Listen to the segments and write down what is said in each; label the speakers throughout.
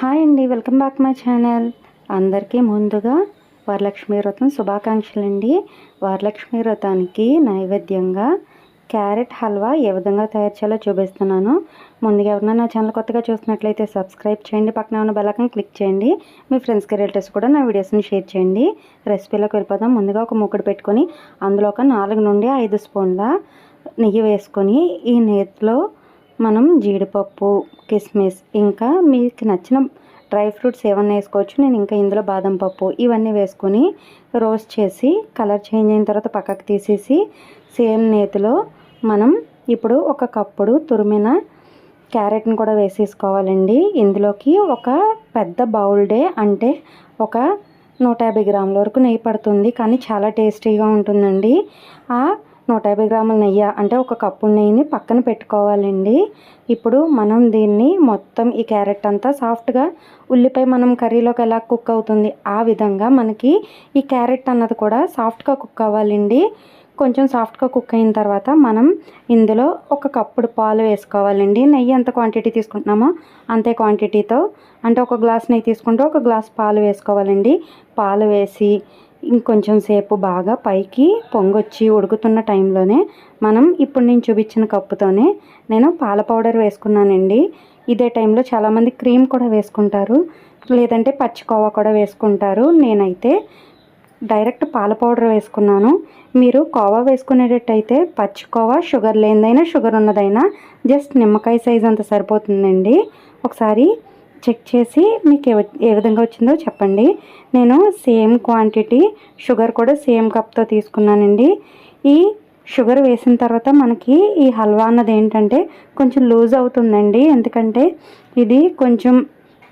Speaker 1: Hi అండి welcome back my channel. అందరికీ ముందుగా వరలక్ష్మి వ్రతం శుభాకాంక్షలు అండి వరలక్ష్మి వ్రతానికి నైవేద్యంగా క్యారెట్ హల్వా ఏ విధంగా తయారు చేయాలో చూపిస్తున్నాను. ముందుగా ఎవరైనా నా ఛానల్ కొత్తగా చూసినట్లయితే సబ్స్క్రైబ్ చేయండి. పక్కన ఉన్న బెలకం క్లిక్ చేయండి. మీ ఫ్రెండ్స్కి రిలేటివ్స్ కూడా నా వీడియోస్ని షేర్ చేయండి. రెసిపీలోకి వెళ్ళిపోదాం. ముందుగా ఒక ముక్కడు పెట్టుకొని అందులో ఒక నాలుగు నుండి ఐదు స్పూన్ల నెయ్యి వేసుకొని ఈ నేతిలో మనం జీడిపప్పు కిస్మిస్ ఇంకా మీకు నచ్చిన డ్రై ఫ్రూట్స్ ఏమన్నా వేసుకోవచ్చు. నేను ఇంకా ఇందులో బాదం పప్పు ఇవన్నీ వేసుకొని రోస్ట్ చేసి కలర్ చేంజ్ అయిన తర్వాత పక్కకు తీసేసి సేమ్ నేతిలో మనం ఇప్పుడు ఒక కప్పుడు తురిమిన క్యారెట్ని కూడా వేసేసుకోవాలండి. ఇందులోకి ఒక పెద్ద బౌల్ డే అంటే ఒక నూట యాభై గ్రాముల వరకు నెయ్యి పడుతుంది. కానీ చాలా టేస్టీగా ఉంటుందండి. ఆ నూట యాభై గ్రాముల నెయ్యి అంటే ఒక కప్పు నెయ్యిని పక్కన పెట్టుకోవాలండి. ఇప్పుడు మనం దీన్ని మొత్తం ఈ క్యారెట్ అంతా సాఫ్ట్గా ఉల్లిపాయ మనం కర్రీలోకి ఎలా కుక్ అవుతుంది ఆ విధంగా మనకి ఈ క్యారెట్ అన్నది కూడా సాఫ్ట్గా కుక్ అవ్వాలండి. కొంచెం సాఫ్ట్గా కుక్ అయిన తర్వాత మనం ఇందులో ఒక కప్పుడు పాలు వేసుకోవాలండి. నెయ్యి ఎంత క్వాంటిటీ తీసుకుంటున్నామో అంతే క్వాంటిటీతో అంటే ఒక గ్లాస్ నెయ్యి తీసుకుంటే ఒక గ్లాస్ పాలు వేసుకోవాలండి. పాలు వేసి ఇంకొంచెం సేపు బాగా పైకి పొంగొచ్చి ఉడుకుతున్న టైంలోనే మనం ఇప్పుడు నేను చూపించిన కప్పుతోనే నేను పాల పౌడర్ వేసుకున్నానండి. ఇదే టైంలో చాలామంది క్రీమ్ కూడా వేసుకుంటారు. లేదంటే పచ్చికోవా కూడా వేసుకుంటారు. నేనైతే డైరెక్ట్ పాల పౌడర్ వేసుకున్నాను. మీరు కోవా వేసుకునేటట్టయితే పచ్చి కోవా షుగర్ లేనిదైనా షుగర్ ఉన్నదైనా జస్ట్ నిమ్మకాయ సైజ్ అంత సరిపోతుందండి. ఒకసారి చెక్ చేసి మీకు ఏ విధంగా వచ్చిందో చెప్పండి. నేను సేమ్ క్వాంటిటీ షుగర్ కూడా సేమ్ కప్తో తీసుకున్నానండి. ఈ షుగర్ వేసిన తర్వాత మనకి ఈ హల్వా అన్నది ఏంటంటే కొంచెం లూజ్ అవుతుందండి. ఎందుకంటే ఇది కొంచెం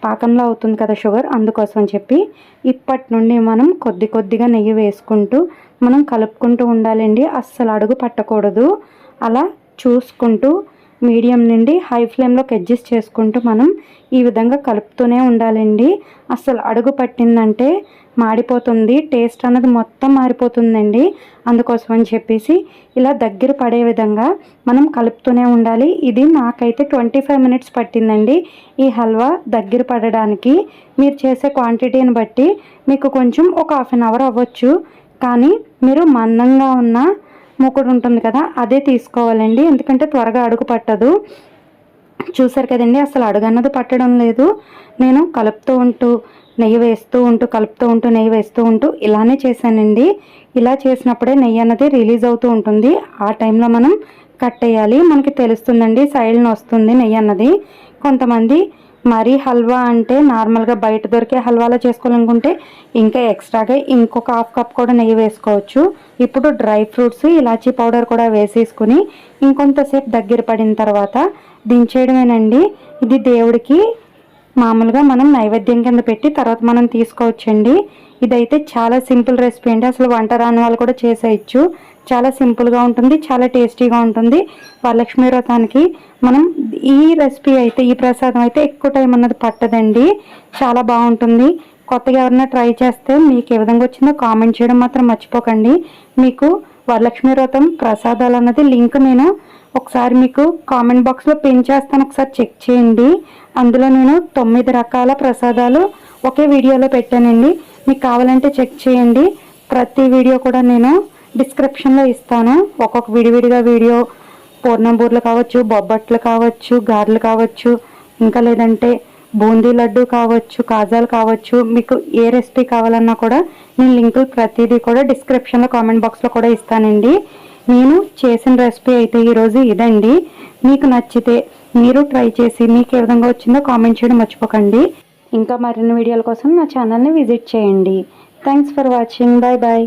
Speaker 1: పాకంలో అవుతుంది కదా షుగర్ అందుకోసం చెప్పి ఇప్పటి నుండి మనం కొద్ది కొద్దిగా నెయ్యి వేసుకుంటూ మనం కలుపుకుంటూ ఉండాలండి. అస్సలు అడుగు పట్టకూడదు. అలా చూసుకుంటూ మీడియం నుండి హై ఫ్లేమ్లోకి అడ్జస్ట్ చేసుకుంటూ మనం ఈ విధంగా కలుపుతూనే ఉండాలండి. అసలు అడుగు పట్టిందంటే మాడిపోతుంది టేస్ట్ అన్నది మొత్తం మారిపోతుందండి. అందుకోసం అని చెప్పేసి ఇలా దగ్గర పడే విధంగా మనం కలుపుతూనే ఉండాలి. ఇది నాకైతే ట్వంటీ ఫైవ్ మినిట్స్ పట్టిందండి ఈ హల్వా దగ్గర పడడానికి. మీరు చేసే క్వాంటిటీని బట్టి మీకు కొంచెం ఒక హాఫ్ అన్ అవర్ అవ్వచ్చు. కానీ మీరు మందంగా ఉన్న మూకుడు ఉంటుంది కదా అదే తీసుకోవాలండి. ఎందుకంటే త్వరగా అడుగు పట్టదు. చూసారు కదండి అసలు అడుగు అన్నది పట్టడం లేదు. నేను కలుపుతూ ఉంటూ నెయ్యి వేస్తూ ఉంటూ కలుపుతూ ఉంటూ నెయ్యి వేస్తూ ఉంటూ ఇలానే చేశానండి. ఇలా చేసినప్పుడే నెయ్యి అన్నది రిలీజ్ అవుతూ ఉంటుంది. ఆ టైంలో మనం కట్ వేయాలి మనకి తెలుస్తుందండి సైడ్ని వస్తుంది నెయ్యి అన్నది. కొంతమంది మరీ హల్వా అంటే నార్మల్గా బయట దొరికే హల్వాలో చేసుకోవాలనుకుంటే ఇంకా ఎక్స్ట్రాగా ఇంకొక హాఫ్ కప్ కూడా నెయ్యి వేసుకోవచ్చు. ఇప్పుడు డ్రై ఫ్రూట్స్ ఇలాచీ పౌడర్ కూడా వేసేసుకుని ఇంకొంతసేపు దగ్గర పడిన తర్వాత దించేయడమేనండి. ఇది దేవుడికి మామూలుగా మనం నైవేద్యం కింద పెట్టి తర్వాత మనం తీసుకోవచ్చండి. ఇదైతే చాలా సింపుల్ రెసిపీ అండి. అసలు వంట రాని వాళ్ళు కూడా చేసేయచ్చు. చాలా సింపుల్గా ఉంటుంది చాలా టేస్టీగా ఉంటుంది. వరలక్ష్మి వ్రతానికి మనం ఈ రెసిపీ అయితే ఈ ప్రసాదం అయితే ఎక్కువ టైం అన్నది పట్టదండి. చాలా బాగుంటుంది. కొత్తగా ఎవరైనా ట్రై చేస్తే మీకు ఏ విధంగా వచ్చిందో కామెంట్ చేయడం మాత్రం మర్చిపోకండి. మీకు వరలక్ష్మి వ్రతం ప్రసాదాలు అన్నది లింక్ నేను ఒకసారి మీకు కామెంట్ బాక్స్లో పిన్ చేస్తాను. ఒకసారి చెక్ చేయండి. అందులో నేను తొమ్మిది రకాల ప్రసాదాలు ఒకే వీడియోలో పెట్టానండి. మీకు కావాలంటే చెక్ చేయండి. ప్రతి వీడియో కూడా నేను డిస్క్రిప్షన్లో ఇస్తాను. ఒక్కొక్క విడివిడిగా వీడియో పూర్ణంబూర్లు కావచ్చు బొబ్బట్లు కావచ్చు గారెలు కావచ్చు ఇంకా లేదంటే బూందీ లడ్డు కావచ్చు కాజాలు కావచ్చు మీకు ఏ రెసిపీ కావాలన్నా కూడా నేను లింకులు ప్రతిదీ కూడా డిస్క్రిప్షన్లో కామెంట్ బాక్స్లో కూడా ఇస్తానండి. నేను చేసిన రెసిపీ అయితే ఈరోజు ఇదండి. మీకు నచ్చితే మీరు ట్రై చేసి మీకు ఏ విధంగా వచ్చిందో కామెంట్ చేయడం మర్చిపోకండి. ఇంకా మరిన్ని వీడియోల కోసం నా ఛానల్ని విజిట్ చేయండి. Thanks for watching bye bye